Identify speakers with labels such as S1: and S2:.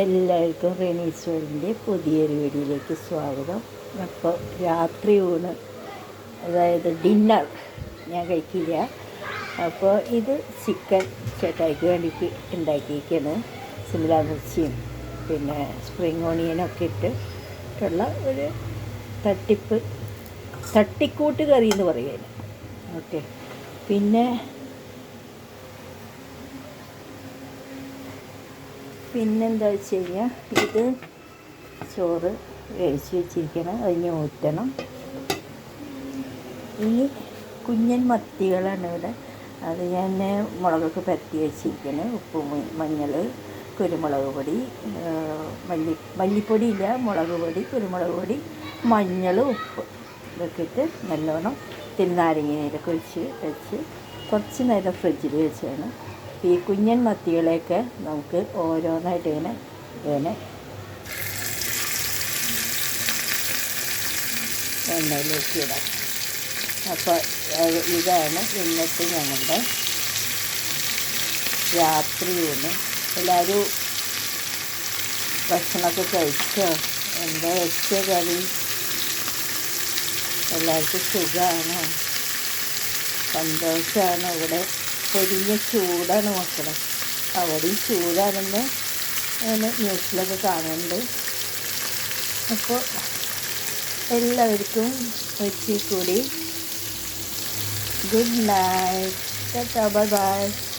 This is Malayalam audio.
S1: എല്ലാവർക്കും റെനീസ് വേൾഡിന്റെ പുതിയൊരു വീഡിയോയിലേക്ക് സ്വാഗതം. അപ്പോൾ രാത്രി ഊണ് അതായത് ഡിന്നർ ഞാൻ കഴിക്കില്ല. അപ്പോൾ ഇത് ചിക്കൻ ചേട്ടായിക്ക് വേണ്ടിയിട്ട് ഉണ്ടാക്കിയിരിക്കുകയാണ്. സിംല മിർച്ചിയും പിന്നെ സ്പ്രിങ് ഓണിയനൊക്കെ ഇട്ടിട്ടുള്ള ഒരു തട്ടിപ്പ് തട്ടിക്കൂട്ട് കറി എന്ന് പറയുന്നത് ഓക്കെ. പിന്നെ പിന്നെന്താ വെച്ച് കഴിഞ്ഞാൽ ഇത് ചോറ് വേവിച്ച് വെച്ചിരിക്കണം. അതിന് ഊറ്റണം. ഈ കുഞ്ഞൻ മത്തികളാണ് ഇവിടെ. അത് ഞാൻ മുളകൊക്കെ പരത്തി വെച്ചിരിക്കുന്നത് ഉപ്പ് മഞ്ഞൾ കുരുമുളക് പൊടി മല്ലി മല്ലിപ്പൊടി ഇല്ല മുളക് പൊടി കുരുമുളക് പൊടി മഞ്ഞൾ ഉപ്പ് ഇതൊക്കെ ഇട്ട് നല്ലോണം തിരുനാരങ്ങ നീരൊക്കെ ഒഴിച്ച് വെച്ച് കുറച്ച് നേരം ഫ്രിഡ്ജിൽ വെച്ചാണ്. ഈ കുഞ്ഞൻ മത്തികളെയൊക്കെ നമുക്ക് ഓരോന്നായിട്ട് ഇങ്ങനെ ഇങ്ങനെ എണ്ണയിലേക്ക് ഇടാം. അപ്പോൾ ഇതാണ് ഇന്നത്തെ ഞങ്ങളുടെ രാത്രി ഊണ്. എല്ലാവരും ഭക്ഷണമൊക്കെ കഴിച്ചോ? എന്താ വെച്ച കറി? എല്ലാവർക്കും സുഖമാണോ? സന്തോഷമാണ് ഇവിടെ? പൊരിഞ്ഞ ചൂടാണ് മക്കളെ അവിടെയും ചൂടാണെന്ന് അങ്ങനെ ന്യൂസിലൊക്കെ കാണുന്നുണ്ട്. അപ്പോൾ എല്ലാവർക്കും ഒരിക്കൽ കൂടി ഗുഡ് നൈറ്റ്. Bye bye.